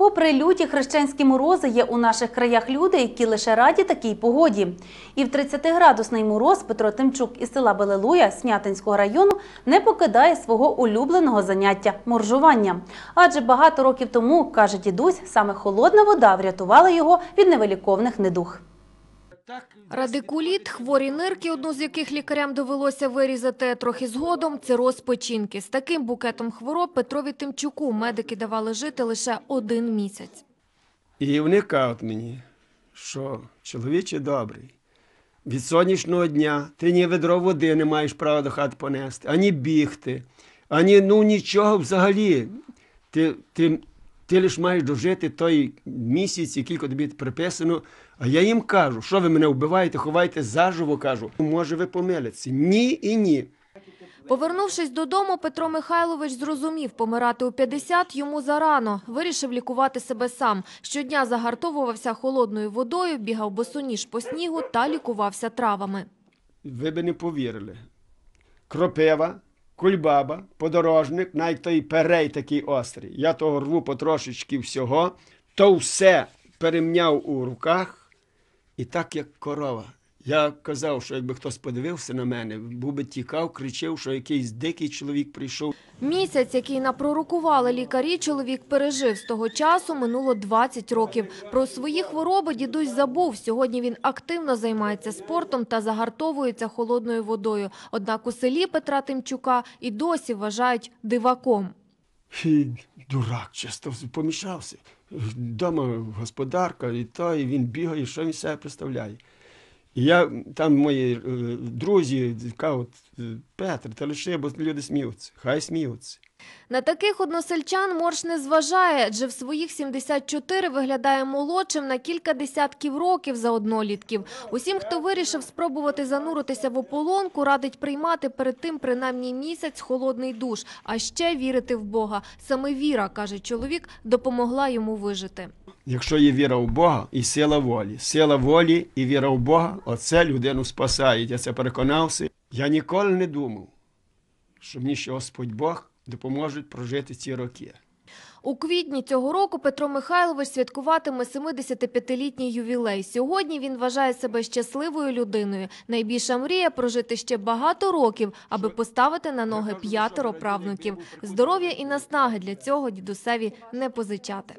Попри люті хрещенські морози, є у наших краях люди, які лише раді такій погоді. І в 30-градусний мороз Петро Тимчук із села Белелуя Снятинського району не покидає свого улюбленого заняття моржування. Адже багато років тому, каже дідусь, саме холодна вода врятувала його від невиліковних недуг. Радикуліт, хворі нирки, одну з яких лікарям довелося вирізати, трохи згодом – цироз печінки. З таким букетом хвороб Петрові Тимчуку медики давали жити лише один місяць. І вони кажуть мені, що чоловіче добрий, від сонячного дня ти ні ведро води не маєш права до хати понести, ані бігти, ані ну нічого взагалі. Ти, ти, ти лише маєш дожити той місяць, який тобі приписано. А я їм кажу, що ви мене вбиваєте, ховаєте заживо, кажу. Може, ви помилитеся? Ні і ні. Повернувшись додому, Петро Михайлович зрозумів, помирати у 50 йому зарано. Вирішив лікувати себе сам. Щодня загартовувався холодною водою, бігав босоніж по снігу та лікувався травами. Ви би не повірили. Кропива, кульбаба, подорожник, навіть той перей такий острий. Я того рву потрошечки всього, то все перемняв у руках, і так як корова. Я казав, що якби хтось подивився на мене, був би тікав, кричав, що якийсь дикий чоловік прийшов. Місяць, який напророкували лікарі, чоловік пережив. З того часу минуло 20 років. Про свої хвороби дідусь забув. Сьогодні він активно займається спортом та загартовується холодною водою. Однак у селі Петра Тимчука і досі вважають диваком. І дурак, чисто помішався. Дома господарка, і то, і він бігає, що він себе представляє. Я, там мої е, друзі кажуть, е, Петр, та лише, бо люди сміються. Хай сміються. На таких односельчан Морш не зважає, адже в своїх 74 виглядає молодшим на кілька десятків років за однолітків. Усім, хто вирішив спробувати зануритися в ополонку, радить приймати перед тим принаймні місяць холодний душ, а ще вірити в Бога. Саме віра, каже чоловік, допомогла йому вижити. Якщо є віра в Бога і сила волі. Сила волі і віра в Бога, оце людину спасає. Я це переконався. Я ніколи не думав, що мені ще Господь Бог допоможе прожити ці роки. У квітні цього року Петро Михайлович святкуватиме 75-літній ювілей. Сьогодні він вважає себе щасливою людиною. Найбільша мрія – прожити ще багато років, аби поставити на ноги п'ятеро правнуків. Здоров'я і наснаги для цього дідусеві не позичати.